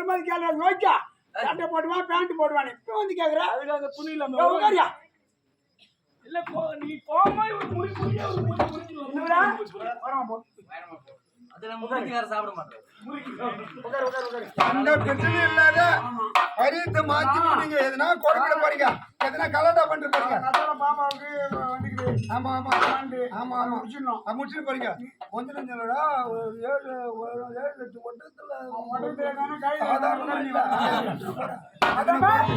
வரும்போது கேள்வி ஓகே சட்டை போடுவான் பேண்ட் போடுவான். இப்போ வந்து கேக்குற? அதுக்கு அந்த துணி உட்காரியா இல்ல போ நீ போமா ஒரு முடி முடி ஒரு முடி என்னடா? முடி வரமா போ. அது நம்ம மூஞ்சிக்கார சாப்பிட மாட்டோம். உட்காரு உட்காரு உட்காரு அந்த பிரச்சனை இல்லாத பரியத்தை மாத்தி விடுங்க எதுனா குழப்பிட போறீங்க எதுனா கலாட்டா பண்ணிட்டு போறீங்க அதான பாப்பாவுக்கு வந்துக்குது ஆமா ஆமா ஆண்டு ஆமா ஆமா. முடிச்சிடணும். அது முடிச்சுட்டு போறீங்க. கொஞ்ச நெஞ்சலடா ஒரு ஏழு ஒரு ஏழு லட்சம்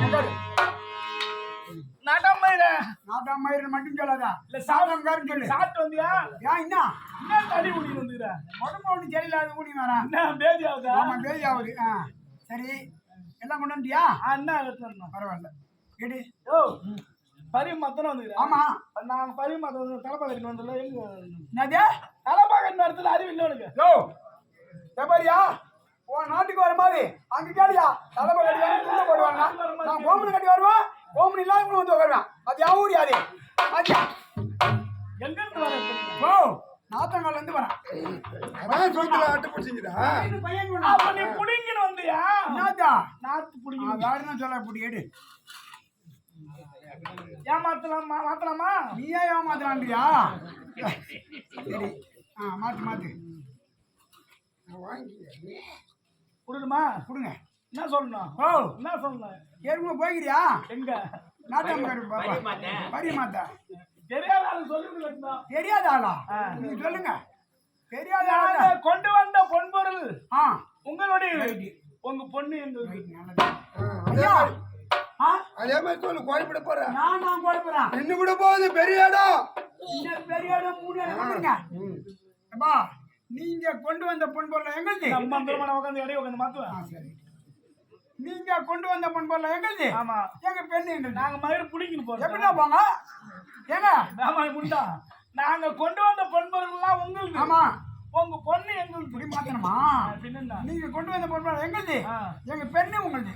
உட்காரு நாட்டாமையில நாட்டாம் மயிறு மட்டும் சொல்லாதா? இல்ல, சாதம்காரன் சொல்லு. சாப்பிட்டு வந்தியா? ஏன் என்ன? என்ன தடி ஊடி வந்துக்கிற உடம்பு ஒண்ணு தெரியல அது என்ன பேதி ஆகுதா? ஆமா பேதி ஆகுது. ஆ சரி. எல்லாம் கொண்டு வந்துட்டியா? என்ன பரவாயில்ல. எடு. ஓ. பரி மத்தனம் வந்துக்கிறேன் ஆமா நான் பரி மத்தம் தலைப்பாக்கட்டு வந்தல எங்க என்னது? தலைப்பாக்கட்டு இடத்துல அறிவு இல்லை உனக்கு. யோ எப்பாரியா உன் நாட்டுக்கு வர மாதிரி. அங்க கேளியா தலைமை கட்டி வந்து போடுவாங்க. நான் கோமணி கட்டி வருவேன். கோமணி இல்லாம இவன் வந்து உட்காருவேன் அது என் ஊர் அது எங்க இருந்து வர ஓ நாத்தங்கால இருந்து வரேன் அதான் சோத்துல அட்டை பிடிச்சிங்கடா பையன் நீ புடிங்கின்னு வந்தியா? என்னத்தா? நாத்து புடிங்கி வேறுனா சொல்ல எடு. ஏமாத்தலாமா மாத்தலாமா? நீயே ஏமாத்தலான்றியா சரி. ஆ மாத்து மாத்து. கொடுக்குமா கொடுங்க. என்ன சொல்லணும்? ஓ. என்ன சொல்லணும்? ஏற்கனவே போய்கிறியா எங்க? பாப்பா. பரிய மாத்தா தெரியாத ஆளு வந்தோம் தெரியாத ஆளா? நீங்க சொல்லுங்க. தெரியாத ஆளா? கொண்டு வந்த பொன்பொருள். ஆ. உங்களுடைய உங்க பொண்ணு எங்களுக்கு நல்லது. அதே மாதிரி- சொல்லு குழப்பிட போற. நான் நான் குழப்பறேன் நின்னு கூட போகுது பெரிய இடம். இந்த பெரிய இடம் மூணு இடம் கொடுங்க. அப்பா நீங்க கொண்டு வந்த பொன் பொருள் எங்களுது நம்ம திருமணம் உட்காந்து இடையே உட்காந்து மாத்துவேன். சரி. நீங்க கொண்டு வந்த பொன் பொருள் எங்களுது ஆமா. எங்க பெண்ணு நாங்க மயிறு புடிங்கின்னு போறோம். எப்படின்னா போங்க? ஏங்க? ஆமா முண்டா நாங்க கொண்டு வந்த பொன்பொருள் எல்லாம் உங்களுக்கு. ஆமா. உங்க பொண்ணு எங்களுக்கு. இப்படி மாத்தணுமா? நீங்க கொண்டு வந்த பொன் பொருள் எங்களுது ஆ. எங்க பெண்ணு உங்களுது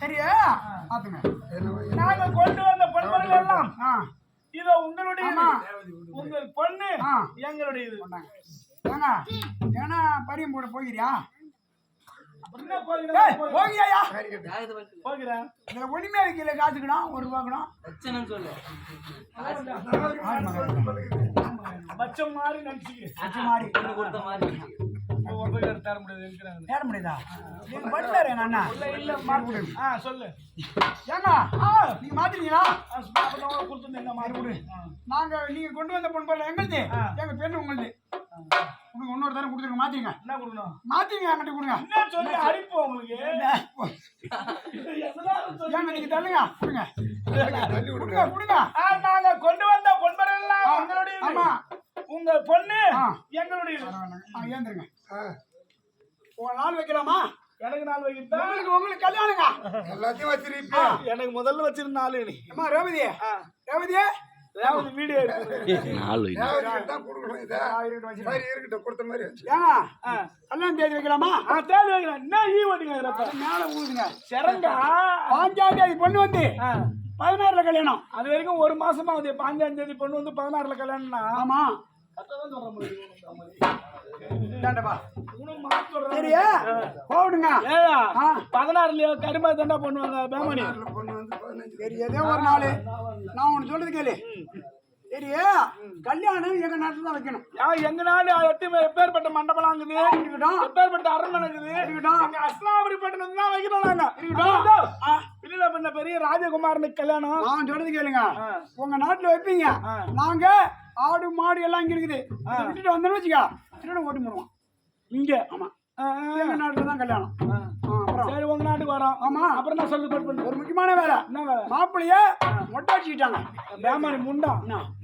சரியா? மாத்துங்க நாங்க கொண்டு வந்த பொன்பொருள் எல்லாம் ஆ. இதோ உங்களுடைய. உங்கள் பொண்ணு ஆ. எங்களுடைய கொண்டாங்க. ஏங்க ஏன்னா பரியம் போட போகிறியா ஒண்ணுமே வைக்கல காசுக்கணும் ஒரு ரூபாக்கணும் சொல்லு. மாதிரி நினைச்சுக்க மாறி பொண்ணு கொடுத்த மாதிரி. தர முடியாது தேட முடியுதா? நீங்க பண்ணிட்டாரு எங்க அண்ணா. இல்ல இல்ல மாறு ஆ சொல்லு. ஏங்க நீங்க மாத்துறீங்களா ஆ, அப்ப கொடுத்து என்ன மாறி. நாங்க நீங்க கொண்டு வந்த பொண்ணு போல எங்களுது? ஆ. எங்க பெண்ணு உங்களுது. கொடுங்க இன்னொரு தரம் கொடுத்துருங்க மாத்திங்க என்ன கொடுக்கணும்? மாத்திங்க என்கிட்ட கொடுங்க. என்ன சொல்லி அடிப்போம் உங்களுக்கு? ஏங்க நீங்க தள்ளுங்க கொடுங்க. தள்ளி விடுங்க. கொடுங்க கொடுங்க. ஆ, நாங்க கொண்டு வந்த பொன்பரெல்லாம் உங்களுடைய ஆமா. உங்க பொண்ணு ஆ. எங்களுடைய ஏந்திருங்க. ஆ, ஒரு நாள் வைக்கலாமா? எனக்கு நாள் வைக்கிட்டா? உங்களுக்கு உங்களுக்கு கல்யாணங்க. எல்லாத்தையும் வச்சிருப்பா எனக்கு முதல்ல வச்சிருந்த நாள் நீ. அம்மா ரேவதி. ஆ. ரேவதி. அதாவது வீடியோ எடுக்கிறது தான் கொடுக்கணும் இதை? சரி இருக்கட்டும் கொடுத்த மாதிரி ஆ. கல்யாணம் தேதி வைக்கலாமா? ஆ தேடி வைக்கிறேன் என்ன ஈ ஓட்டிங்க மேல ஊதுங்க. சிறங்கா? பாஞ்சாம் தேதி பொண்ணு வந்து ஆ. பதினாறுல கல்யாணம். அது வரைக்கும் ஒரு மாசமா வந்து பாஞ்சாம் தேதி பொண்ணு வந்து பதினாறுல கல்யாணம்னா? ஆமா. பதினாறுலயோ கருமா தண்டா பண்ணுவாங்க பேமணி? சரி ஏதோ ஒரு நாள். நான் உனக்கு சொல்றது கேளு. சரியா? கல்யாணம் எங்க நாட்டுல தான் வைக்கணும். யா எங்க நாடு எட்டு எப்பேற்பட்ட மண்டபம் இருக்குது இருக்கட்டும். எப்பேற்பட்ட அரண்மனை இருக்குது இருக்கட்டும். அங்க அஸ்லாபுரி பட்டணம் தான் வைக்கிறோம் நாங்க. இருக்கட்டும். ஆ. பின்னில பண்ண பெரிய ராஜகுமாரனுக்கு கல்யாணம். நான் சொல்றது கேளுங்க. ஆ. உங்க நாட்டுல வைப்பீங்க. ஆ. நாங்க ஆடு மாடு எல்லாம் இங்க இருக்குது. விட்டுட்டு வந்தோம்னு வச்சுக்கா. திருட ஓட்டி போடுவோம் இங்க. ஆமா. ஆ, ஆ, எங்க நாட்டுல தான் கல்யாணம். சரி உங்க நாட்டுக்கு வரோம். ஆமா. அப்புறம் நான் சொல்லு பண்ணு. ஒரு முக்கியமான வேலை. என்ன வேலை? மாப்பிள்ளைய மொட்டை அடிச்சுக்கிட்டாங்க. பேமணி முண்டா?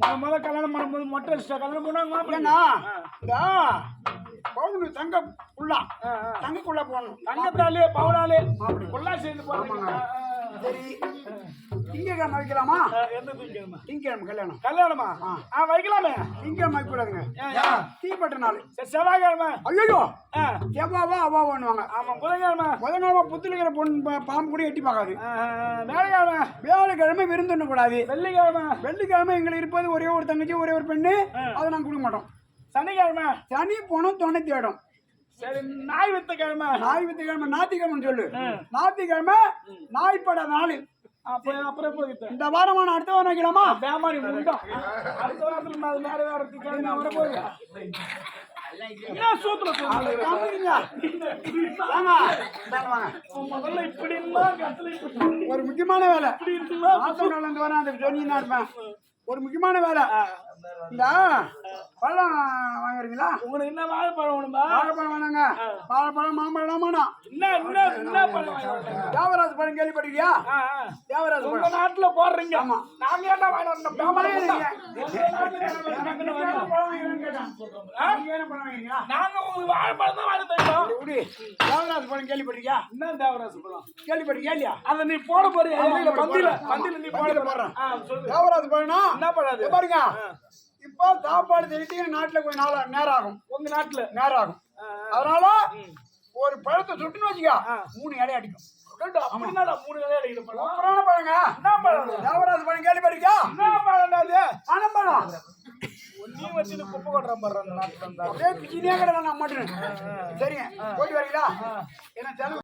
நான் முதல்ல கல்யாணம் பண்ணும்போது மொட்டை அடிச்சிட்டா கல்யாணம் பண்ணாங்க மாப்பிள்ளை ஏன்னா இந்த பவுனு தங்க புள்ளா. தங்கக்குள்ள போகணும். தங்கத்தாலே பவுனாலே கொள்ளா சேர்ந்து போறீங்க. சரி. திங்கக்கிழமை வைக்கலாமா? திங்கக்கிழமை? கல்யாணம். கல்யாணமா? ஆ. வைக்கலாமே. திங்கக்கிழமை வைக்கக்கூடாதுங்க. ஏன், ஏன்? தீப்பட்ட நாள். செவ்வாய்க்கிழமை. ஐயோ எவ்வாவா அவ்வாவான்னுவாங்க ஆமா புதன்கிழமை. புதன்கிழமை புத்துலிக்கிற பொண்ணு பாம்பு கூட எட்டி பார்க்காது. வேலைக்கிழமை. வியாழக்கிழமை விருந்து கூடாது வெள்ளிக்கிழமை. வெள்ளிக்கிழமை எங்களுக்கு இருப்பது ஒரே ஒரு தங்கச்சி ஒரே ஒரு பெண்ணு. அதை நாங்கள் கொடுக்க மாட்டோம். சனிக்கிழமை. சனி போனோம் துணை தேடும் சரி நாய் வித்த கிழமை நாய் வித்துக்கிழமை ஞாயிற்றுக்கிழமை சொல்லு. ஞாயிற்றுக்கிழமை நாய்ப்பட நாள். இந்த வாரமான அடுத்த வாரம் வைக்கலாமா? வியாபாரி உண்டா அடுத்த வாரத்துல வேற வேற கிழமை வர போகுது என்ன சூத்துல. முதல்ல இப்படி ஒரு முக்கியமான வேலை. இப்படி இருந்து வரேன் அந்த சொன்னீங்கன்னா இருப்பேன். ஒரு முக்கியமான வேலை. இந்த பழம் வாங்குறீங்களா உங்களுக்கு என்ன வாழைப்பழம் வேணுமா வாழைப்பழம் வேணாங்க. வாழைப்பழம் மாம்பழம் வேணாம். என்ன என்ன என்ன பழம்? தேவராஜ் பழம் கேள்விப்பட்டிருக்கியா. தேவராஜ் உங்க பழம். நாட்டுல போடுறீங்க. ஆமா. நாங்க. உங்க நாட்டுல என்ன நீங்க உங்களுக்கு வாழைப்பழம் தான் வாங்கி தருவோம் இப்படி தேவராஜ் பழம் கேள்விப்பட்டிருக்கியா? என்ன தேவராசு பழம் கேள்விப்பட்டிருக்கியா இல்லையா? அத நீ போட போறியா? பந்தில போறேன். பந்தில நீ போட பந்தில போற போடுறேன். ஆ சொல்லு. தேவராஜ் பழம்னா என்ன இங்க பாருங்க. இப்போ சாப்பாடு தெரிவித்து நாட்டுல கொஞ்சம் நாள் நேரம் ஆகும் உங்க நாட்டுல? நேரம் ஆகும் அதனால ஒரு பழத்தை சுட்டுன்னு வச்சுக்க. மூணு இலை அடிக்கும். பழங்க? தேவராஜ் பழம் கேள்விப்பட்டிருக்கியா? என்ன பழம் நீ வச்சுட்டு குப்பை கொட்டுற பாரு அந்த நாட்டுல இருந்தா. அப்படியே பிச்சினே கிடக்கு நான் மாட்டேன் சரிங்க. போயிட்டு வரீங்களா என்ன செலவு